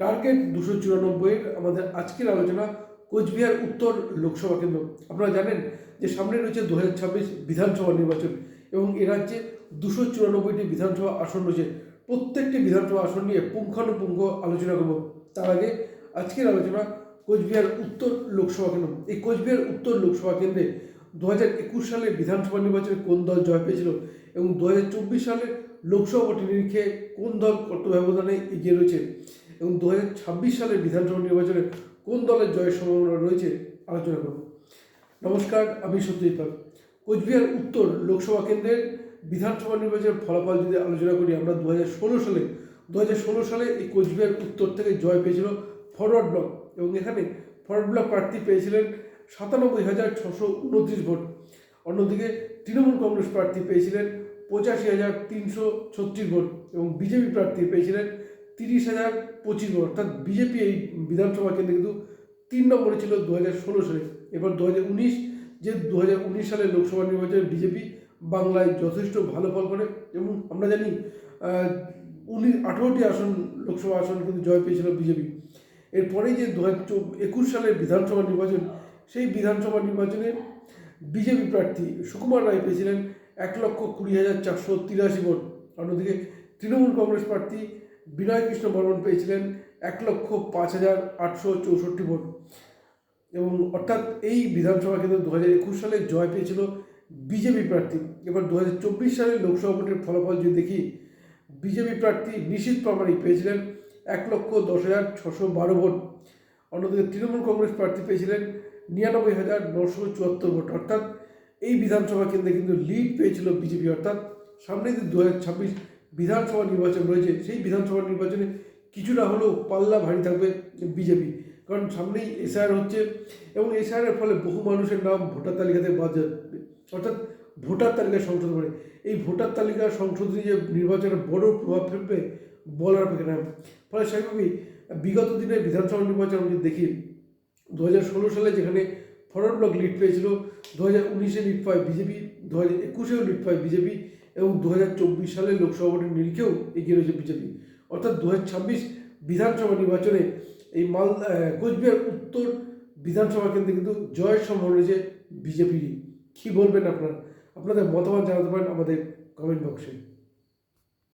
Target দুশো চুরানব্বইয়ের আমাদের আজকের আলোচনা কোচবিহার উত্তর লোকসভা কেন্দ্র। আপনারা জানেন যে সামনে রয়েছে দু হাজার ছাব্বিশ বিধানসভা নির্বাচন এবং এ রাজ্যে দুশো চুরানব্বইটি বিধানসভা আসন রয়েছে। প্রত্যেকটি বিধানসভা আসন নিয়ে পুঙ্খানুপুঙ্খ আলোচনা করব। তার আগে আজকের আলোচনা কোচবিহার উত্তর লোকসভা কেন্দ্র। এই কোচবিহার উত্তর লোকসভা কেন্দ্রে দু হাজার একুশ সালে বিধানসভা নির্বাচনে কোন দল জয় পেয়েছিল এবং দু হাজার চব্বিশ সালে লোকসভা নিরিখে কোন দল কত ব্যবধানে এগিয়ে রয়েছে? এবং দু হাজার ছাব্বিশ সালের বিধানসভা নির্বাচনে কোন দলের জয়ের সম্ভাবনা রয়েছে আলোচনা করব। নমস্কার, আমি সত্যজিৎ কোচবিহার উত্তর লোকসভা কেন্দ্রের বিধানসভা নির্বাচনের ফলাফল যদি আলোচনা করি, আমরা দু হাজার ষোলো সালে, দু হাজার ষোলো সালে এই কোচবিহার উত্তর থেকে জয় পেয়েছিল ফরওয়ার্ড ব্লক এবং এখানে ফরওয়ার্ড ব্লক প্রার্থী পেয়েছিলেন সাতানব্বই হাজার ছশো উনত্রিশ ভোট। অন্যদিকে তৃণমূল কংগ্রেস প্রার্থী পেয়েছিলেন পঁচাশি হাজার তিনশো ছত্রিশ ভোট এবং বিজেপি প্রার্থী পেয়েছিলেন তিরিশ হাজার পঁচিশ ভোট। অর্থাৎ বিজেপি এই বিধানসভা কেন্দ্রে কিন্তু তিন নম্বরে ছিল দু হাজার ষোলো সালে। এবার দু হাজার উনিশ, যে দু হাজার উনিশ সালে লোকসভা নির্বাচনে বিজেপি বাংলায় যথেষ্ট ভালো ফল করে এবং আমরা জানি উনিশ, আঠেরোটি আসন, লোকসভা আসন কিন্তু জয় পেয়েছিল বিজেপি। এরপরেই যে দু হাজার একুশ সালের বিধানসভা নির্বাচন, সেই বিধানসভা নির্বাচনে বিজেপি প্রার্থী সুকুমার রায় পেয়েছিলেন এক লক্ষ কুড়ি হাজার চারশো তিরাশি ভোট। অন্যদিকে তৃণমূল কংগ্রেস প্রার্থী বিনয় কৃষ্ণ বর্মন পেয়েছিলেন এক লক্ষ পাঁচ হাজার আটশো চৌষট্টি ভোট। এবং অর্থাৎ এই বিধানসভা কেন্দ্র দু হাজার একুশ সালে জয় পেয়েছিল বিজেপি প্রার্থী। এবার দু হাজার চব্বিশ সালের লোকসভা ভোটের ফলাফল যদি দেখি, বিজেপি প্রার্থী নিশীত প্রামাণিক পেয়েছিলেন এক লক্ষ দশ হাজার ছশো বারো ভোট। অন্যদিকে তৃণমূল কংগ্রেস প্রার্থী পেয়েছিলেন নিরানব্বই হাজার নশো চুয়াত্তর ভোট। অর্থাৎ এই বিধানসভা কেন্দ্রে কিন্তু লিড পেয়েছিল বিজেপি। অর্থাৎ সামনে দু হাজার ছাব্বিশ বিধানসভা নির্বাচন রয়েছে, সেই বিধানসভা নির্বাচনে কিছুটা হলেও পাল্লা ভারী থাকবে বিজেপি। কারণ সামনেই এসআর হচ্ছে এবং এসআরের ফলে বহু মানুষের নাম ভোটার তালিকাতে বাদ যাবে অর্থাৎ ভোটার তালিকা সংশোধন করে। এই ভোটার তালিকা সংশোধনী যে নির্বাচনে বড় প্রভাব ফেলবে বলার অপেক্ষা না ফলে স্বাভাবিকভাবেই বিগত দিনের বিধানসভা নির্বাচন আমি দেখি দু হাজার ষোলো সালে যেখানে ফরওয়ার্ড ব্লক লিড পেয়েছিল দু হাজার উনিশে লিড পায় বিজেপি দু হাজার একুশেও লিড পায় বিজেপি এবং দু হাজার চব্বিশ সালে লোকসভা ভোটের নিরিখেও এগিয়ে রয়েছে বিজেপি। অর্থাৎ দু হাজার ছাব্বিশ বিধানসভা নির্বাচনে এই মাল কোচবিহার উত্তর বিধানসভা কেন্দ্রে কিন্তু জয়ের সম্ভব রয়েছে বিজেপিরই। কী বলবেন আপনারা? আপনাদের মতামত জানাতে পারেন আমাদের কমেন্ট বক্সে